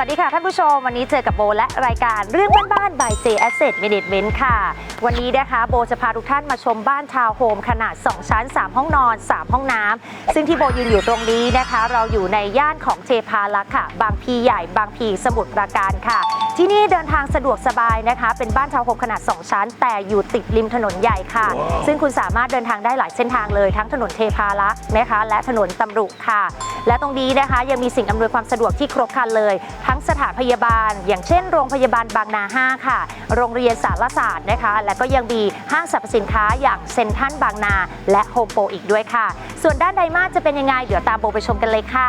วัสดีค่ะท่านผู้ชม วันนี้เจอกับโบและรายการเรื่องบ้านๆ by J Asset Management ค่ะ วันนี้นะคะโบจะพาทุกท่านมาชมบ้านทาวน์โฮมขนาด 2 ชั้น 3 ห้องนอน 3 ห้องน้ำซึ่งที่โบยืนอยู่ตรงนี้นะคะ เราอยู่ในย่านของเทพาลักษ์ค่ะ บางพีใหญ่บางพีสมุทรปราการค่ะ ที่นี่เดินทางสะดวกสบายนะคะ เป็นบ้านทาวน์โฮมขนาด 2 ชั้น แต่อยู่ติดริมถนนใหญ่ค่ะ ซึ่งคุณสามารถเดินทางได้หลายเส้นทางเลยทั้งถนนเทพาลักษณ์นะคะ และถนนตำรุค่ะ และตรงนี้นะคะยังมีสิ่งอำนวยความสะดวกที่ครบครันเลยทั้ง สถานพยาบาล อย่างเช่นโรงพยาบาลบางนา 5 ค่ะ โรงเรียนสารศาสตร์นะคะ และก็ยังมีห้างสรรพสินค้าอย่างเซ็นทรัลบางนา และโฮมโปรอีกด้วยค่ะ ส่วนด้านใดมากจะเป็นยังไง เดี๋ยวตามโบไปชมกันเลยค่ะ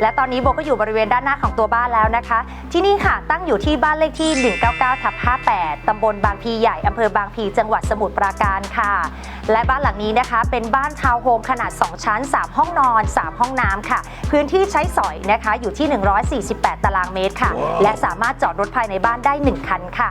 และตอนนี้โบก็อยู่บริเวณด้านหน้าของตัวบ้านแล้วนะคะ ที่นี่ค่ะตั้งอยู่ที่บ้านเลขที่ 199ทับ58 ตำบลบางพีใหญ่อำเภอบางพี จังหวัดสมุทรปราการค่ะ และบ้านหลังนี้นะคะ เป็นบ้านทาวน์โฮมขนาด 2 ชั้น 3 ห้องนอน 3 ห้องน้ำค่ะ พื้นที่ใช้สอยนะคะอยู่ที่ 148 ตารางเมตรค่ะ และสามารถจอดรถภายในบ้านได้ 1 คันค่ะ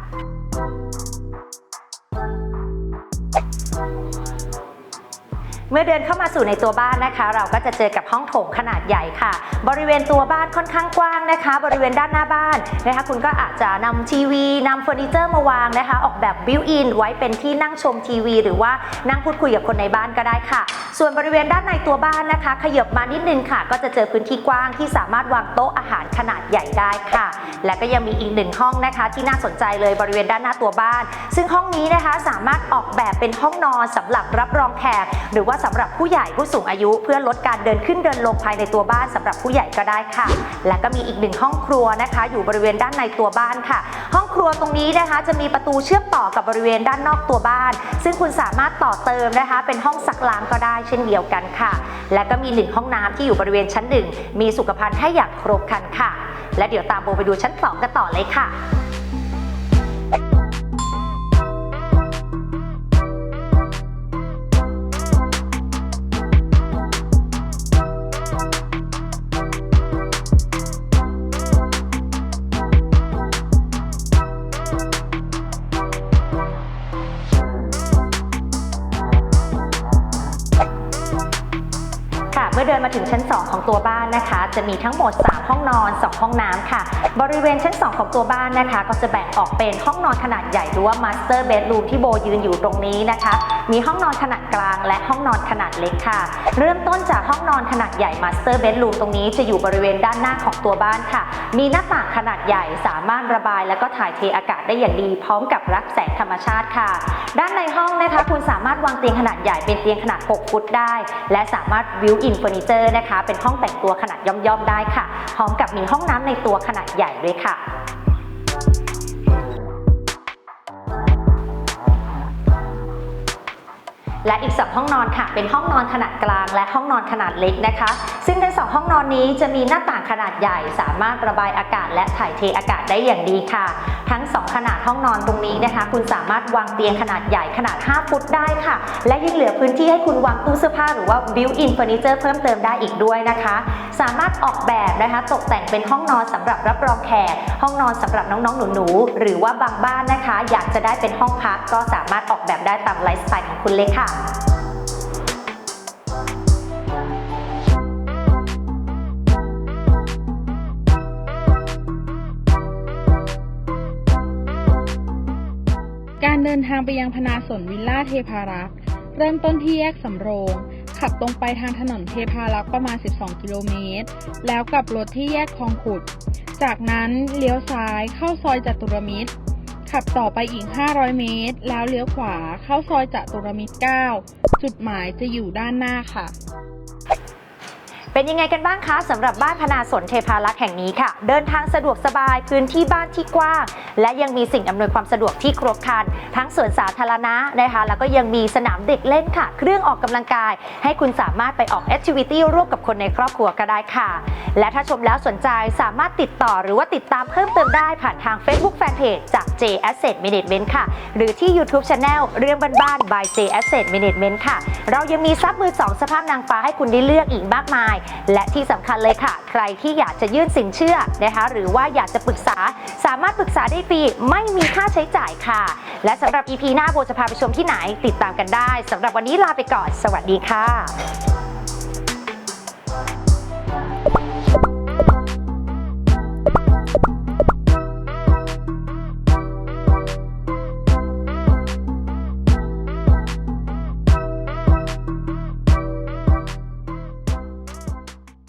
เมื่อเดินเข้ามาสู่ในตัวบ้านนะคะ เราก็จะเจอกับห้องโถงขนาดใหญ่ค่ะ บริเวณตัวบ้านค่อนข้างกว้างนะคะ บริเวณด้านหน้าบ้านนะคะ คุณก็อาจจะนำทีวีนำเฟอร์นิเจอร์มาวางนะคะ ออกแบบบิวอินไว้เป็นที่นั่งชมทีวี หรือว่านั่งพูดคุยกับคนในบ้านก็ได้ค่ะ ส่วนบริเวณด้านในตัวบ้านนะคะ ขยับมานิดนึงค่ะ ก็จะเจอพื้นที่กว้างที่สามารถวางโต๊ะอาหารขนาดใหญ่ได้ค่ะ และก็ยังมีอีกหนึ่งห้องนะคะ ที่น่าสนใจเลยบริเวณด้านหน้าตัวบ้าน ซึ่งห้องนี้นะคะสามารถออกแบบเป็นห้องนอนสำหรับรับรองแขกหรือว่าสำหรับผู้ใหญ่ผู้สูงอายุ เพื่อลดการเดินขึ้นเดินลงภายในตัวบ้านสำหรับผู้ใหญ่ก็ได้ค่ะ และก็มีอีกหนึ่งห้องครัวนะคะ อยู่บริเวณด้านในตัวบ้านค่ะ ห้องครัวตรงนี้นะคะ จะมีประตูเชื่อมต่อกับบริเวณด้านนอกตัวบ้าน ซึ่งคุณสามารถต่อเติมนะคะ เป็นห้องซักล้างก็ได้เช่นเดียวกันค่ะ และก็มีหนึ่งห้องน้ำที่อยู่บริเวณชั้นหนึ่งมีสุขภัณฑ์ให้อย่างครบครันค่ะ และเดี๋ยวตามโบไปดูชั้นสองกันต่อเลยค่ะ เมื่อเดินมาถึงชั้น 2 ของตัวบ้านนะคะ จะมีทั้งหมด 3 ห้องนอน 2 ห้องน้ำค่ะ บริเวณชั้น 2 ของตัวบ้านนะคะ ก็จะแบ่งออกเป็นห้องนอนขนาดใหญ่หรือว่ามาสเตอร์เบดรูมที่โบยืนอยู่ตรงนี้นะคะมีห้องนอนขนาดกลาง และห้องนอนขนาดเล็กค่ะ เริ่มต้นจากห้องนอนขนาดใหญ่ master bedroom ตรงนี้จะอยู่บริเวณด้านหน้าของตัวบ้านค่ะ มีหน้าต่างขนาดใหญ่สามารถระบาย และก็ถ่ายเทอากาศได้อย่างดี พร้อมกับรับแสงธรรมชาติค่ะ ด้านในห้องนะคะ คุณสามารถวางเตียงขนาดใหญ่เป็นเตียงขนาด 6 ฟุตได้ และสามารถวิวอินเฟอร์นิเจอร์นะคะ เป็นห้องแต่งตัวขนาดย่อมๆได้ค่ะ พร้อมกับมีห้องน้ำในตัวขนาดใหญ่ด้วยค่ะ และอีก 2 ห้องนอนค่ะ เป็นห้องนอนขนาดกลางและห้องนอนขนาดเล็กนะคะ ซึ่งทั้งสองห้องนอนนี้จะมีหน้าต่างขนาดใหญ่สามารถระบายอากาศและถ่ายเทอากาศได้อย่างดีค่ะ ทั้ง 2 ขนาดห้องนอนตรงนี้นะคะ คุณสามารถวางเตียงขนาดใหญ่ขนาด 5 ฟุตได้ค่ะ และยังเหลือพื้นที่ให้คุณวางตู้เสื้อผ้าหรือว่า built-in furniture เพิ่มเติมได้อีกด้วยนะคะ สามารถออกแบบนะคะตกแต่งเป็นห้องนอนสำหรับรับรองแขกห้องนอนสำหรับน้องๆหนูๆหรือว่าบางบ้านนะคะ อยากจะได้เป็นห้องพักก็สามารถออกแบบได้ตามไลฟ์สไตล์ของคุณเลยค่ะ นทางไปยังพนาสนวิลล่าเทพารักษ์ เริ่มต้นที่แยกสำโรง ขับตรงไปทางถนนเทพารักษ์ประมาณ 12 กิโลเมตร แล้วกลับรถที่แยกคลองขุด จากนั้นเลี้ยวซ้ายเข้าซอยจัตุรมิตร ขับต่อไปอีก 500 เมตร แล้วเลี้ยวขวาเข้าซอยจัตุรมิตร 9 จุดหมายจะอยู่ด้านหน้าค่ะเป็นยังไงกันบ้างคะสำหรับบ้านพนาสนเทพารักษ์แห่งนี้ค่ะ เดินทางสะดวกสบายพื้นที่บ้านที่กว้าง และยังมีสิ่งอำนวยความสะดวกที่ครบครัน ทั้งสวนสาธารณะนะคะ แล้วก็ยังมีสนามเด็กเล่นค่ะ เครื่องออกกำลังกาย ให้คุณสามารถไปออกแอคทิวิตี้ร่วมกับคนในครอบครัวก็ได้ค่ะ และถ้าชมแล้วสนใจสามารถติดต่อหรือว่าติดตามเพิ่มเติมได้ผ่านทาง Facebook Fanpage จาก J Asset Management ค่ะ หรือที่ YouTube Channel เรื่องบ้านๆ by J Asset Management ค่ะ เรายังมีซับมือสองสภาพนางฟ้าให้คุณได้เลือกอีกมากมาย และที่สำคัญเลยค่ะ ใครที่อยากจะยื่นสินเชื่อนะคะ หรือว่าอยากจะปรึกษาสามารถปรึกษาได้ฟรีไม่มีค่าใช้จ่ายค่ะ และสำหรับ EP หน้าโบจะพาไปชมที่ไหนติดตามกันได้สำหรับวันนี้ลาไปก่อน สวัสดีค่ะ